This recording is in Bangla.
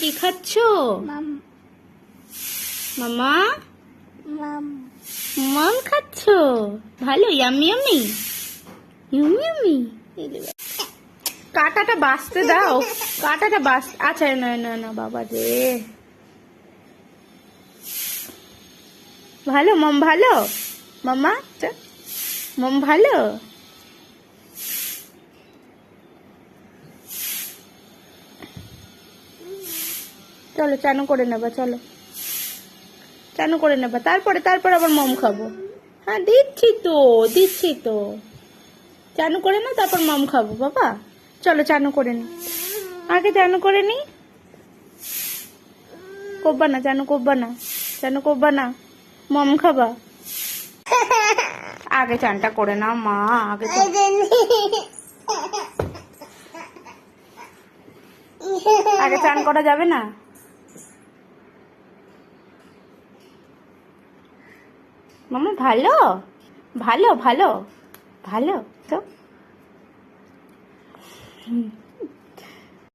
কি খাচ্ছ? মামা। মাম? মাম। খাচ্ছ? ভালো ইয়ামি ইয়ামি ইয়ামি ইয়ামি কাটাটা বাঁচতে দাও। কাটাটা বাঁচ আচ্ছা না না না বাবা রে। ভালো মম ভালো? মামা মম ভালো? চলো, চানু করে নেবা, চলো। চানু করে নেবা। তারপরে, তারপর আবার মম খাব। হ্যাঁ দিচ্ছি তো দিচ্ছি তো। চানু করে না তারপর মম খাব, বাবা। চলো, চানু করে নি। আগে চানু করে নি। কোব্বা না, চানু কোব্বা না, চানু কোব্বা না। মম খাবা। আগে চানটা করে না মা, আগে আগে চান করা যাবে না? মামা ভালো? ভালো ভালো ভালো। তো? হুম